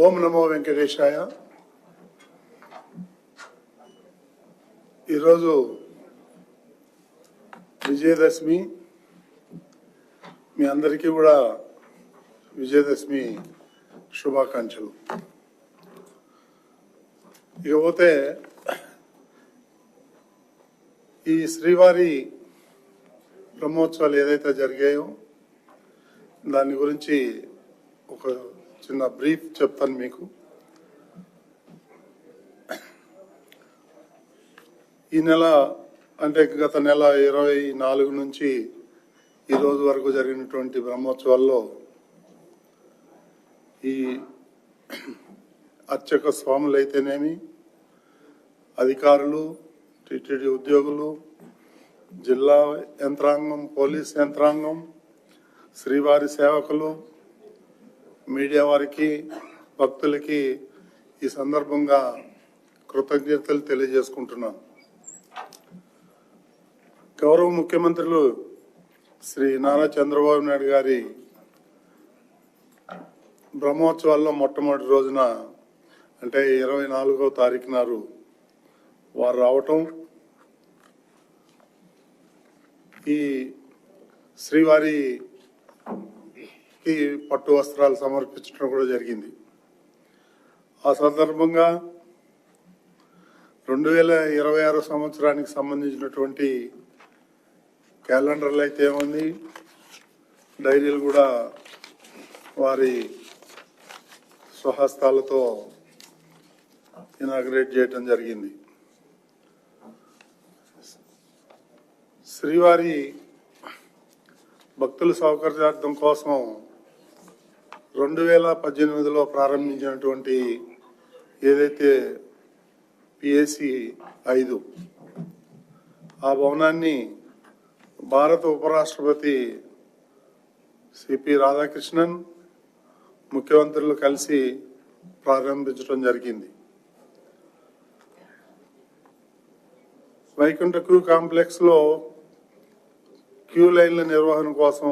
ఓం నమో వెంకటేశాయ ఈరోజు విజయదశమి. మీ అందరికీ కూడా విజయదశమి శుభాకాంక్షలు. ఇకపోతే ఈ శ్రీవారి బ్రహ్మోత్సవాలు ఏదైతే జరిగాయో దాని గురించి ఒక చిన్న బ్రీఫ్ చెప్తాను మీకు. ఈ నెల అంటే గత నెల ఇరవై నాలుగు నుంచి ఈ రోజు వరకు జరిగినటువంటి బ్రహ్మోత్సవాల్లో ఈ అర్చక స్వాములు అయితేనేమి అధికారులు టిటిడి ఉద్యోగులు జిల్లా యంత్రాంగం పోలీస్ యంత్రాంగం శ్రీవారి సేవకులు మీడియా వారికి భక్తులకి ఈ సందర్భంగా కృతజ్ఞతలు తెలియజేసుకుంటున్నాను. గౌరవ ముఖ్యమంత్రులు శ్రీ నారా చంద్రబాబు నాయుడు గారి బ్రహ్మోత్సవాల్లో మొట్టమొదటి రోజున అంటే ఇరవై నాలుగవ తారీఖు వారు రావటం ఈ శ్రీవారి కి పట్టు వస్త్రాలు సమర్పించడం కూడా జరిగింది. ఆ సందర్భంగా రెండు వేల ఇరవై ఆరు సంవత్సరానికి సంబంధించినటువంటి క్యాలెండర్లు అయితే ఏముంది? డైరీలు కూడా వారి స్వహస్తాలతో ఇనాగ్రేట్ చేయటం జరిగింది. శ్రీవారి భక్తుల సౌకర్యార్థం కోసం రెండు వేల పద్దెనిమిదిలో ప్రారంభించినటువంటి ఏదైతే పిఎస్సి ఐదు ఆ భవనాన్ని భారత ఉపరాష్ట్రపతి సిపి రాధాకృష్ణన్ ముఖ్యమంత్రులు కలిసి ప్రారంభించడం జరిగింది. వైకుంఠ క్యూ కాంప్లెక్స్లో క్యూ లైన్ల నిర్వహణ కోసం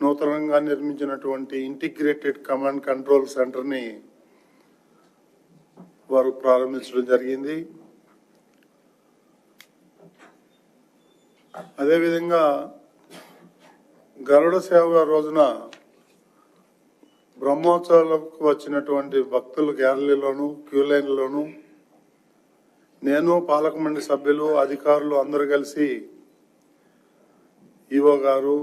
నూతనంగా నిర్మించినటువంటి ఇంటిగ్రేటెడ్ కమాండ్ కంట్రోల్ సెంటర్ని వారు ప్రారంభించడం జరిగింది. అదేవిధంగా గరుడ సేవ రోజున బ్రహ్మోత్సవాలకు వచ్చినటువంటి భక్తులు గ్యాలరీలోను క్యూ లైన్లోను నేను పాలక మండలి సభ్యులు అధికారులు అందరూ కలిసి ఈఓ గారు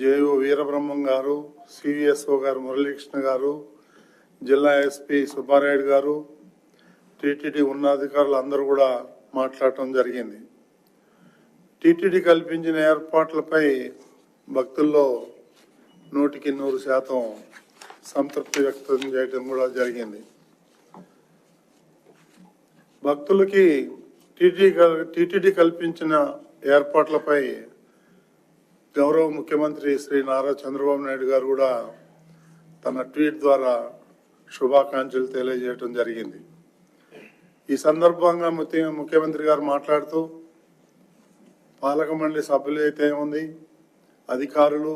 జేఓ వీరబ్రహ్మం గారు సివిఎస్ఓ గారు మురళీకృష్ణ గారు జిల్లా ఎస్పీ సుబ్బారాయుడు గారు టీటీడీ ఉన్నతాధికారులు అందరూ కూడా మాట్లాడటం జరిగింది. టీటీడీ కల్పించిన ఏర్పాట్లపై భక్తుల్లో నూటికి నూరు శాతం సంతృప్తి వ్యక్తం చేయడం కూడా జరిగింది. భక్తులకి టీటీ టీటీడీ కల్పించిన ఏర్పాట్లపై గౌరవ ముఖ్యమంత్రి శ్రీ నారా చంద్రబాబు నాయుడు గారు కూడా తన ట్వీట్ ద్వారా శుభాకాంక్షలు తెలియజేయడం జరిగింది. ఈ సందర్భంగా ముఖ్యమంత్రి గారు మాట్లాడుతూ పాలక మండలి సభ్యులు అయితే ఉంది అధికారులు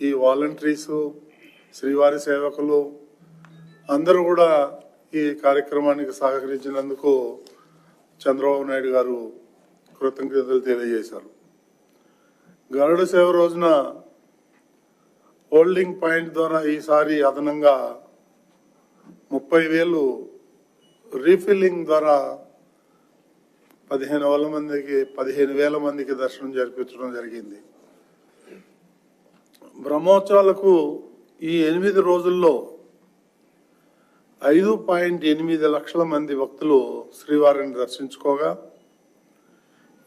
ఈ వాలంటీర్సు శ్రీవారి సేవకులు అందరూ కూడా ఈ కార్యక్రమానికి సహకరించినందుకు చంద్రబాబు నాయుడు గారు కృతజ్ఞతలు తెలియజేశారు. గరుడ సేవ రోజున హోల్డింగ్ పాయింట్ ద్వారా ఈసారి అదనంగా ముప్పై వేలు రీఫిల్లింగ్ ద్వారా పదిహేను వేల మందికి పదిహేను వేల మందికి దర్శనం జరిపించడం జరిగింది. బ్రహ్మోత్సవాలకు ఈ ఎనిమిది రోజుల్లో ఐదు పాయింట్ ఎనిమిది లక్షల మంది భక్తులు శ్రీవారిని దర్శించుకోగా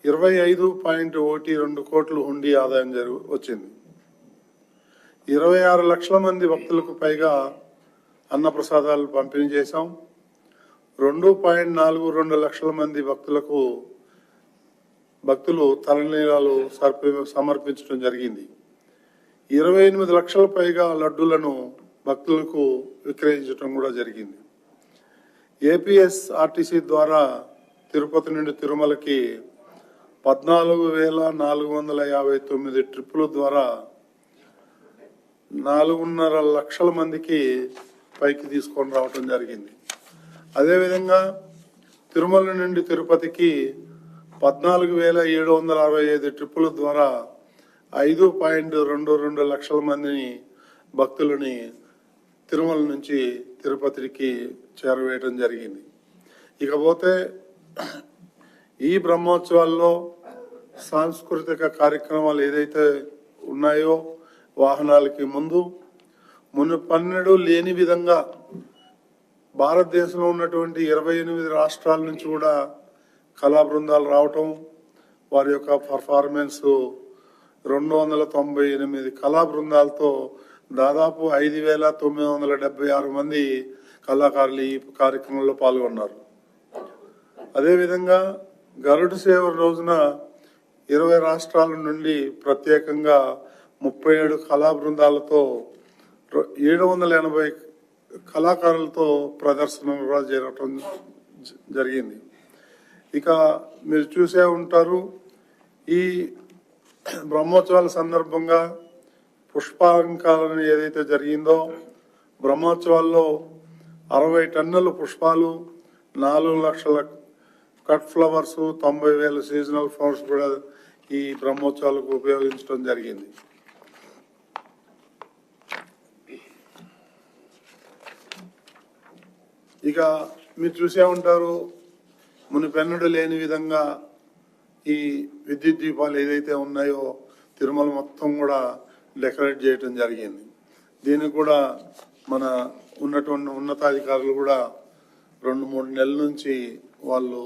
ఇరవై ఐదు పాయింట్ ఒకటి రెండు కోట్లు హుండీ ఆదాయం జరుగు వచ్చింది. ఇరవై ఆరు లక్షల మంది భక్తులకు పైగా అన్నప్రసాదాలు పంపిణీ చేశాం. రెండు పాయింట్ నాలుగు రెండు లక్షల మంది భక్తులకు భక్తులు తలనీలాలు సర్ప- సమర్పించడం జరిగింది. ఇరవై ఎనిమిది లక్షల పైగా లడ్డూలను భక్తులకు విక్రయించడం కూడా జరిగింది. ఏపీఎస్ఆర్టీసీ ద్వారా తిరుపతి నుండి తిరుమలకి పద్నాలుగు వేల నాలుగు వందల యాభై తొమ్మిది ట్రిప్పుల ద్వారా నాలుగున్నర లక్షల మందికి పైకి తీసుకొని రావటం జరిగింది. అదేవిధంగా తిరుమల నుండి తిరుపతికి పద్నాలుగు వేల ఏడు వందల అరవై ఐదు ట్రిప్పుల ద్వారా ఐదు పాయింట్ రెండు రెండు లక్షల మందిని భక్తులని తిరుమల నుంచి తిరుపతికి చేరవేయటం జరిగింది. ఇకపోతే ఈ బ్రహ్మోత్సవాల్లో సాంస్కృతిక కార్యక్రమాలు ఏదైతే ఉన్నాయో వాహనాలకి ముందు మునుపన్నెడు లేని విధంగా భారతదేశంలో ఉన్నటువంటి ఇరవై ఎనిమిది రాష్ట్రాల నుంచి కూడా కళా బృందాలు రావటం వారి యొక్క పర్ఫార్మెన్స్ రెండు వందల తొంభై ఎనిమిది కళా బృందాలతో దాదాపు ఐదు వేల తొమ్మిది వందల డెబ్బై ఆరు మంది కళాకారులు ఈ కార్యక్రమంలో పాల్గొన్నారు. అదేవిధంగా గరుడు సేవ రోజున ఇరవై రాష్ట్రాల నుండి ప్రత్యేకంగా ముప్పై ఏడు కళా బృందాలతో ఏడు వందల ఎనభై కళాకారులతో ప్రదర్శన కూడా జరగటం జరిగింది. ఇక మీరు చూసే ఉంటారు ఈ బ్రహ్మోత్సవాల సందర్భంగా పుష్పాలంకారం ఏదైతే జరిగిందో బ్రహ్మోత్సవాల్లో అరవై టన్నుల పుష్పాలు నాలుగు లక్షల కట్ ఫ్లవర్స్ తొంభై వేల సీజనల్ ఫ్లవర్స్ కూడా ఈ బ్రహ్మోత్సవాలకు ఉపయోగించడం జరిగింది. ఇక మీరు చూసే ఉంటారు మునిపెన్నడు లేని విధంగా ఈ విద్యుత్ దీపాలు ఏదైతే ఉన్నాయో తిరుమల మొత్తం కూడా డెకరేట్ చేయటం జరిగింది. దీనికి కూడా మన ఉన్నటువంటి ఉన్నతాధికారులు కూడా రెండు మూడు నెలల నుంచి వాళ్ళు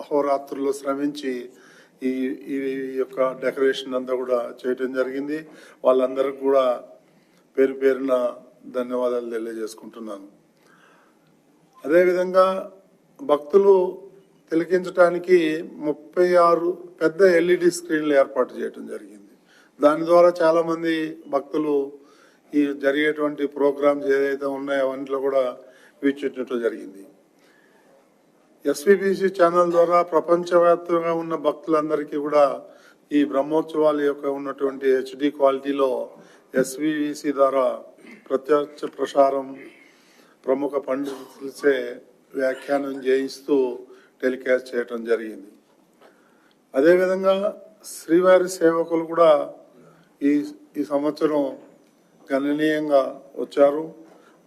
అహోరాత్రులు శ్రమించి ఈ ఈ యొక్క డెకరేషన్ అంతా కూడా చేయటం జరిగింది. వాళ్ళందరికీ కూడా పేరు పేరున ధన్యవాదాలు తెలియజేసుకుంటున్నాను. అదేవిధంగా భక్తులు తిలకించడానికి ముప్పై ఆరు పెద్ద ఎల్ఈడి స్క్రీన్లు ఏర్పాటు చేయడం జరిగింది. దాని ద్వారా చాలామంది భక్తులు ఈ జరిగేటువంటి ప్రోగ్రామ్స్ ఏదైతే ఉన్నాయో అవన్నిలో కూడా వీక్షించడం జరిగింది. ఎస్విబిసి ఛానల్ ద్వారా ప్రపంచవ్యాప్తంగా ఉన్న భక్తులందరికీ కూడా ఈ బ్రహ్మోత్సవాల యొక్క ఉన్నటువంటి హెచ్డి క్వాలిటీలో ఎస్విబిసి ద్వారా ప్రత్యక్ష ప్రసారం ప్రముఖ పండితులచే వ్యాఖ్యానం చేయిస్తూ టెలికాస్ట్ చేయటం జరిగింది. అదేవిధంగా శ్రీవారి సేవకులు కూడా ఈ ఈ సంవత్సరం గణనీయంగా వచ్చారు.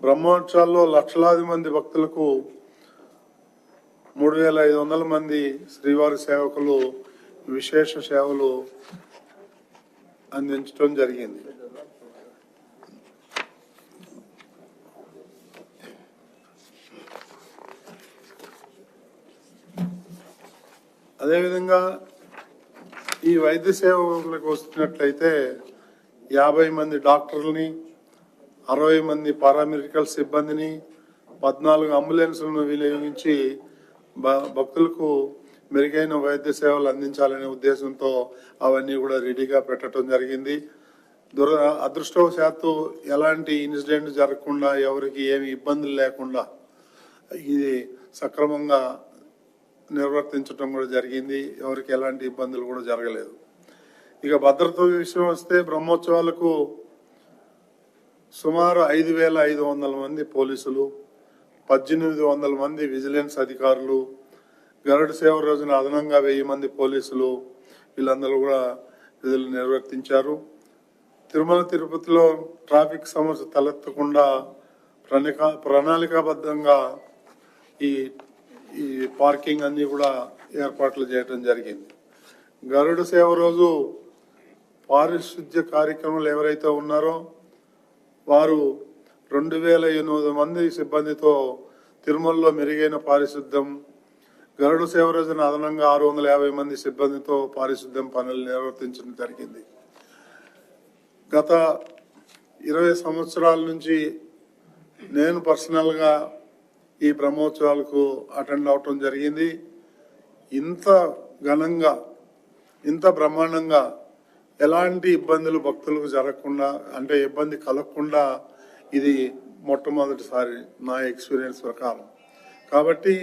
బ్రహ్మోత్సవాల్లో లక్షలాది మంది భక్తులకు మూడు వేల ఐదు వందల మంది శ్రీవారి సేవకులు విశేష సేవలు అందించడం జరిగింది. అదేవిధంగా ఈ వైద్య సేవకులకు వస్తున్నట్లయితే యాభై మంది డాక్టర్లని అరవై మంది పారామెడికల్ సిబ్బందిని పద్నాలుగు అంబులెన్స్లను వినియోగించి భక్తులకు మెరుగైన వైద్య సేవలు అందించాలనే ఉద్దేశంతో అవన్నీ కూడా రెడీగా పెట్టడం జరిగింది. దుర అదృష్టవశాత్తు ఎలాంటి ఇన్సిడెంట్ జరగకుండా ఎవరికి ఏమి ఇబ్బందులు లేకుండా ఇది సక్రమంగా నిర్వర్తించడం కూడా జరిగింది. ఎవరికి ఎలాంటి ఇబ్బందులు కూడా జరగలేదు. ఇక భద్రత విషయం వస్తే బ్రహ్మోత్సవాలకు సుమారు ఐదు వేల ఐదు వందల మంది పోలీసులు పద్దెనిమిది వందల మంది విజిలెన్స్ అధికారులు గరుడ సేవ రోజున అదనంగా వెయ్యి మంది పోలీసులు వీళ్ళందరూ కూడా విధులు నిర్వర్తించారు. తిరుమల తిరుపతిలో ట్రాఫిక్ సమస్య తలెత్తకుండా ప్రణిక ప్రణాళికాబద్ధంగా ఈ ఈ పార్కింగ్ అన్నీ కూడా ఏర్పాట్లు చేయడం జరిగింది. గరుడు సేవ రోజు పారిశుద్ధ్య కార్యక్రమాలు ఎవరైతే ఉన్నారో వారు రెండు వేల ఎనిమిది మంది సిబ్బందితో తిరుమలలో మెరుగైన పారిశుద్ధ్యం గరుడు సేవ రోజున అదనంగా ఆరు వందల యాభై మంది సిబ్బందితో పారిశుద్ధ్యం పనులు నిర్వర్తించడం జరిగింది. గత ఇరవై సంవత్సరాల నుంచి నేను పర్సనల్గా ఈ బ్రహ్మోత్సవాలకు అటెండ్ అవటం జరిగింది. ఇంత ఘనంగా ఇంత బ్రహ్మాండంగా ఎలాంటి ఇబ్బందులు భక్తులకు జరగకుండా అంటే ఇబ్బంది కలగకుండా ఇది మొట్టమొదటిసారి నా ఎక్స్పీరియన్స్ ప్రకారం. కాబట్టి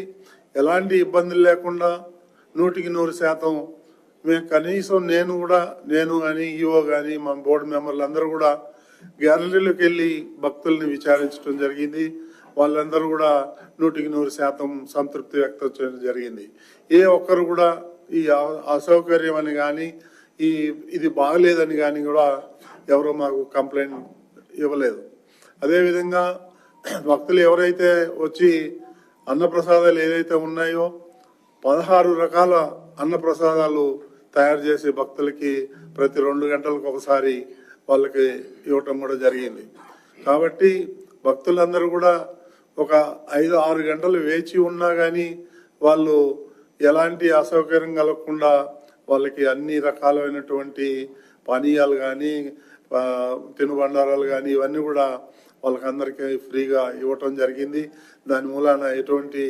ఎలాంటి ఇబ్బందులు లేకుండా నూటికి నూరు శాతం మేము కనీసం నేను కూడా నేను కానీ ఈఓ కానీ మా బోర్డు మెంబర్లు అందరూ కూడా గ్యాలరీలోకి వెళ్ళి భక్తుల్ని విచారించడం జరిగింది. వాళ్ళందరూ కూడా నూటికి నూరు శాతం సంతృప్తి వ్యక్తం చేయడం జరిగింది. ఏ ఒక్కరు కూడా ఈ అసౌకర్యం అని కానీ ఈ ఇది బాగలేదని కానీ కూడా ఎవరు మాకు కంప్లైంట్ ఇవ్వలేదు. అదేవిధంగా భక్తులు ఎవరైతే వచ్చి అన్నప్రసాదాలు ఏదైతే ఉన్నాయో పదహారు రకాల అన్నప్రసాదాలు తయారు చేసి భక్తులకి ప్రతి రెండు గంటలకు ఒకసారి వాళ్ళకి ఇవ్వటం కూడా జరిగింది. కాబట్టి భక్తులందరూ కూడా ఒక ఐదు ఆరు గంటలు వేచి ఉన్నా కానీ వాళ్ళు ఎలాంటి అసౌకర్యం కలగకుండా వాళ్ళకి అన్ని రకాలైనటువంటి పానీయాలు కానీ తినుబండారాలు కానీ ఇవన్నీ కూడా వాళ్ళకందరికీ ఫ్రీగా ఇవ్వటం జరిగింది. దాని మూలాన ఎటువంటి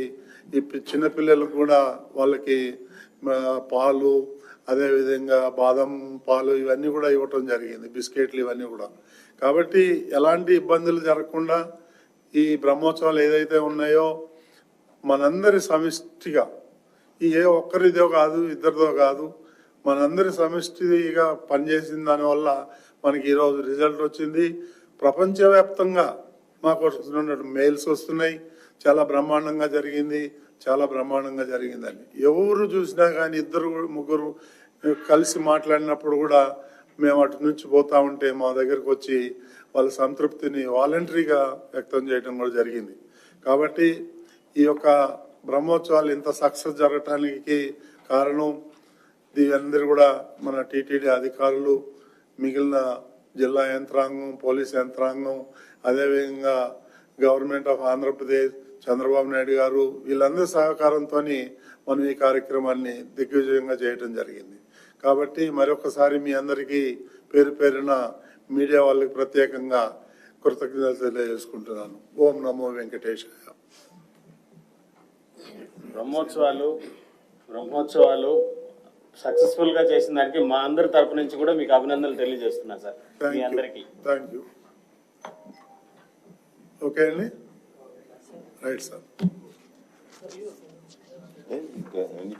ఈ చిన్నపిల్లలకు కూడా వాళ్ళకి పాలు అదేవిధంగా బాదం పాలు ఇవన్నీ కూడా ఇవ్వటం జరిగింది. బిస్కెట్లు ఇవన్నీ కూడా. కాబట్టి ఎలాంటి ఇబ్బందులు జరగకుండా ఈ బ్రహ్మోత్సవాలు ఏదైతే ఉన్నాయో మనందరి సమిష్టిగా ఈ ఏ ఒక్కరిదో కాదు ఇద్దరిదో కాదు మనందరి సమిష్టిగా పనిచేసిన దానివల్ల మనకి ఈరోజు రిజల్ట్ వచ్చింది. ప్రపంచవ్యాప్తంగా మాకు వస్తున్న మెయిల్స్ వస్తున్నాయి. చాలా బ్రహ్మాండంగా జరిగింది. చాలా బ్రహ్మాండంగా జరిగిందని ఎవరు చూసినా కానీ ఇద్దరు ముగ్గురు కలిసి మాట్లాడినప్పుడు కూడా మేము అటు నుంచి పోతా ఉంటే మా దగ్గరకు వచ్చి వాళ్ళ సంతృప్తిని వాలంటరీగా వ్యక్తం చేయడం కూడా జరిగింది. కాబట్టి ఈ యొక్క బ్రహ్మోత్సవాలు ఇంత సక్సెస్ జరగటానికి కారణం అందరూ కూడా మన టీటీడీ అధికారులు మిగిలిన జిల్లా యంత్రాంగం పోలీస్ యంత్రాంగం అదేవిధంగా గవర్నమెంట్ ఆఫ్ ఆంధ్రప్రదేశ్ చంద్రబాబు నాయుడు గారు వీళ్ళందరి సహకారంతో మనం ఈ కార్యక్రమాన్ని దిగ్విజయంగా చేయడం జరిగింది. కాబట్టి మరొకసారి మీ అందరికీ పేరు పేరున మీడియా వాళ్ళకి ప్రత్యేకంగా కృతజ్ఞతలు తెలియజేసుకుంటున్నాను. ఓం నమో వెంకటేశాయ. బ్రహ్మోత్సవాలు బ్రహ్మోత్సవాలు సక్సెస్ఫుల్గా చేసిన దానికి మా అందరి తరపు నుంచి కూడా మీకు అభినందనలు తెలియజేస్తున్నా సార్. మీ అందరికి. థ్యాంక్ యూ ఓకే అండి రైట్ సార్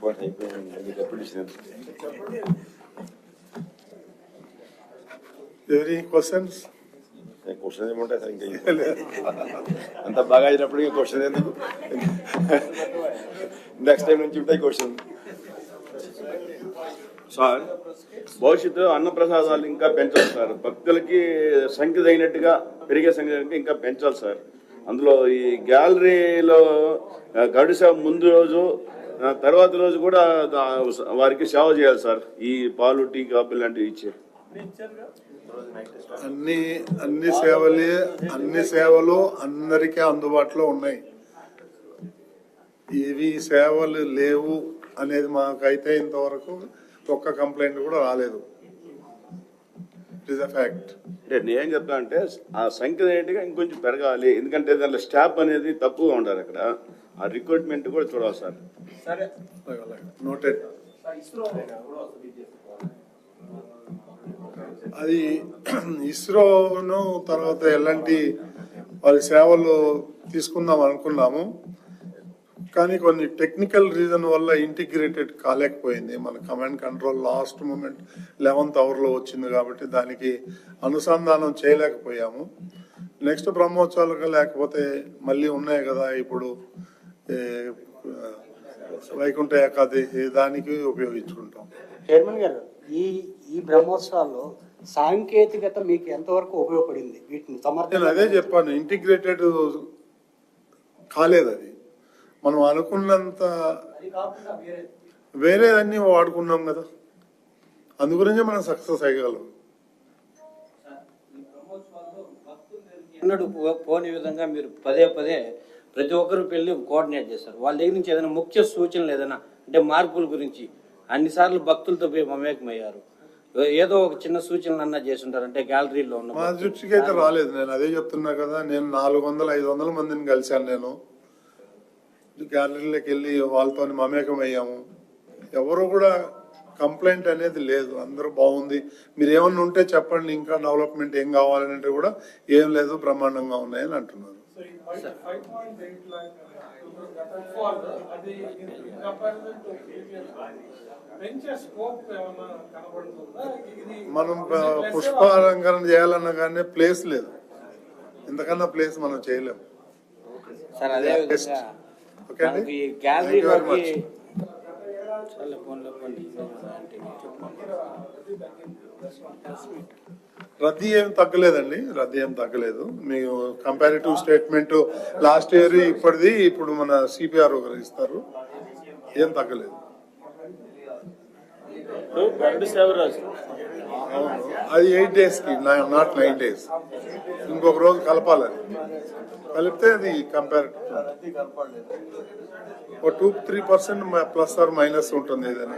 పాయింట్స్ అయిపోయింది ఎవరీ క్వశ్చన్స్ క్వశ్చన్ ఏముంటాయి సార్ ఇంకా అంత బాగా అయినప్పుడు క్వశ్చన్ ఎందుకు? నెక్స్ట్ టైం నుంచి ఉంటాయి క్వశ్చన్ సార్ భవిష్యత్తు అన్నప్రసాదాలు ఇంకా పెంచాలి సార్. భక్తులకి సంఖ్య తగినట్టుగా పెరిగే సంఖ్య ఇంకా పెంచాలి సార్. అందులో ఈ గ్యాలరీలో గడు సేవ ముందు రోజు తర్వాత రోజు కూడా వారికి సేవ చేయాలి సార్. ఈ పాలు టీ కాఫీ లాంటివి ఇచ్చే. అన్ని అన్ని సేవలే అన్ని సేవలు అందరికీ అందుబాటులో ఉన్నాయి. ఇవి సేవలు లేవు అనేది మాకైతే ఇంతవరకు ఒక్క కంప్లైంట్ కూడా రాలేదు. ఇట్ ఇస్ అ ఫ్యాక్ట్ అంటే నేనేం చెప్తా అంటే ఆ సంఖ్య ఏంటిగా ఇంకొంచెం పెరగాలి. ఎందుకంటే దాంట్లో స్టాఫ్ అనేది తక్కువగా ఉండాలి అక్కడ. ఆ రిక్రూట్మెంట్ కూడా చూడాలి సార్. నోటెడ్ అది ఇస్రోను తర్వాత ఎలాంటి వారి సేవలు తీసుకుందాం అనుకున్నాము. కానీ కొన్ని టెక్నికల్ రీజన్ వల్ల ఇంటిగ్రేటెడ్ కాలేకపోయింది. మన command control last moment eleventh అవర్లో వచ్చింది కాబట్టి దానికి అనుసంధానం చేయలేకపోయాము. నెక్స్ట్ బ్రహ్మోత్సవాలుగా లేకపోతే మళ్ళీ ఉన్నాయి కదా ఇప్పుడు వైకుంఠ ఏకాదశి దానికి ఉపయోగించుకుంటాం. చైర్మన్ గారు ఈ ఈ బ్రహ్మోత్సవాల్లో సాంకేతికత మీకు ఎంతవరకు ఉపయోగపడింది? వీటిని సమర్థన అదే చెప్పాను ఇంటిగ్రేటెడ్ కాలేదు అది. మనం అనుకున్నంత వేరేదన్నీ వాడుకున్నాం కదా. అందు గురించి మనం సక్సెస్ అయ్యగలం. ఎన్నడూ పో- పోని విధంగా మీరు పదే పదే ప్రతి ఒక్కరు పెళ్ళి కోఆర్డినేట్ చేస్తారు. వాళ్ళ దగ్గర నుంచి ఏదైనా ముఖ్య సూచనలు ఏదైనా అంటే మార్పుల గురించి అన్నిసార్లు భక్తులతో పోయి మమేకమయ్యారు. ఏదో ఒక చిన్న సూచనలు అన్నా చేసి ఉంటారు అంటే గ్యాలరీలో ఉన్న మా దృష్టికి అయితే రాలేదు నేను. అదే చెప్తున్నా కదా నేను నాలుగు వందల ఐదు వందల మందిని కలిశాను నేను. గ్యాలరీలోకి వెళ్ళి వాళ్ళతో మమేకం అయ్యాము ఎవరు కూడా కంప్లైంట్ అనేది లేదు. అందరూ బాగుంది. మీరు ఏమన్నా ఉంటే చెప్పండి ఇంకా డెవలప్మెంట్ ఏం కావాలంటే కూడా ఏం లేదు బ్రహ్మాండంగా ఉన్నాయని అంటున్నారు. మనం పుష్పాలంకరణ చేయాలన్నా కానీ ప్లేస్ లేదు. ఇంతకన్నా ప్లేస్ మనం చేయలేము. సార్ అదే విధంగా ఓకే అండి. చాలా ఫోన్లో ఫోన్ రద్దీ ఏం తగ్గలేదండి. రద్దీ ఏం తగ్గలేదు. మీకు కంపారిటివ్ స్టేట్మెంట్ లాస్ట్ ఇయర్ ఇప్పటిది ఇప్పుడు మన సిపిఆర్ ఒకరు ఇస్తారు. ఏం తగ్గలేదు. అది ఎయిట్ డేస్కి నాట్ నైన్ డేస్. ఇంకొక రోజు కలపాలని కలిపితే అది కంపేర్ ఒక two three percent plus or minus ఉంటుంది ఏదైనా.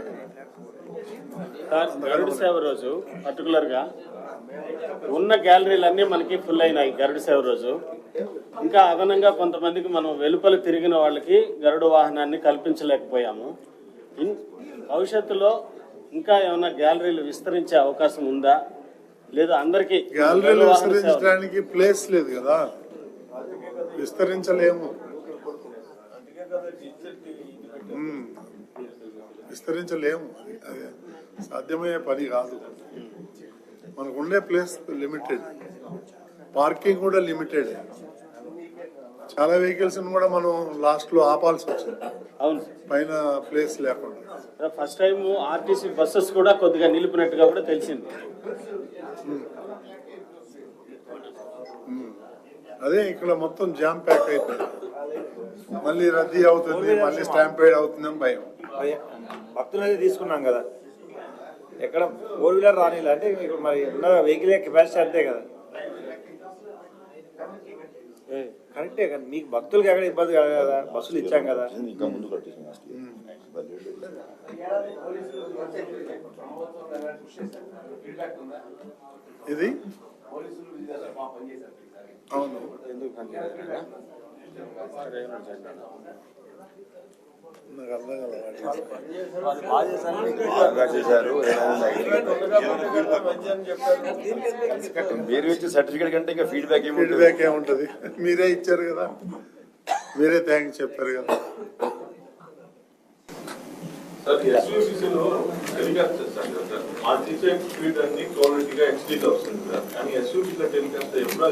గరుడు సేవ రోజు పర్టికులర్గా ఉన్న గ్యాలరీలన్నీ మనకి ఫుల్ అయినాయి గరుడు సేవ రోజు. ఇంకా అదనంగా కొంతమందికి మనం వెలుపల తిరిగిన వాళ్ళకి గరుడు వాహనాన్ని కల్పించలేకపోయాము. భవిష్యత్తులో ఇంకా ఏమైనా గ్యాలరీలు విస్తరించే అవకాశం ఉందా? లేదా అందరికి గ్యాలరీలు విస్తరించడానికి ప్లేస్ లేదు కదా. విస్తరించలేము. విస్తరించలేము. అది సాధ్యమయ్యే పని కాదు. మనకు ఉండే ప్లేస్ లిమిటెడ్. పార్కింగ్ కూడా లిమిటెడ్. చాలా వెహికల్స్ కూడా మనం లాస్ట్లో ఆపాల్సి వచ్చింది. అవును. పైన ప్లేస్ లేకుండా. ఫస్ట్ టైం ఆర్టీసీ బస్సెస్ కూడా కొద్దిగా నిలిపినట్టుగా కూడా తెలిసింది. అదే ఇక్కడ మొత్తం జామ్ ప్యాక్ అయిపోయింది. మళ్ళీ రద్దీ అవుతుంది మళ్ళీ స్టాంపేడ్ అవుతుందని భయం. భక్తులు అయితే తీసుకున్నాం కదా. ఎక్కడ ఫోర్ వీలర్ రానిలే? అంటే ఇప్పుడు మరి ఉన్న వెహికల్ కెపాసిటీ అంతే కదా. కరెక్టే కానీ మీకు భక్తులకి ఎక్కడ ఇబ్బంది కాదు కదా? బస్సులు ఇచ్చాం కదా? ఇంకా ముందు ఇది? అవును. నాకు అర్థం కాలేదు బాగా చేశారు మీరు ఇచ్చే సర్టిఫికేట్ కంటే ఇంకా ఫీడ్బ్యాక్ ఫీడ్బ్యాక్ ఏముంటది? మీరే ఇచ్చారు కదా. మీరే థ్యాంక్స్ చెప్పారు కదా.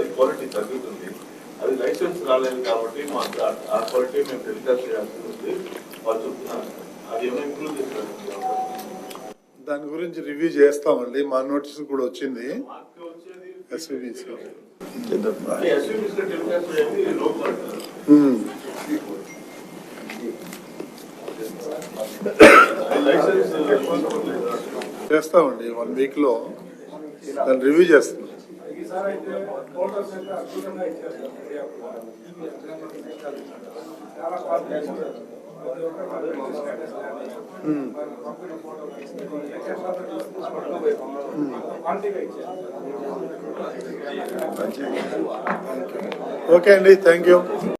క్వాలిటీ తగ్గుతుంది. అది లైసెన్స్ రాలేదు కాబట్టి మాకు ఆ- ఆ క్వాలిటీ మేము టెలికాస్ట్ చేయాల్సి ఉంది. దాని గురించి రివ్యూ చేస్తామండి. మా నోటీస్ కూడా వచ్చింది. Hmm. చేస్తామండి వన్ వీక్లో. దాన్ని రివ్యూ చేస్తాం. చాలా ఓకే అండి థ్యాంక్ యూ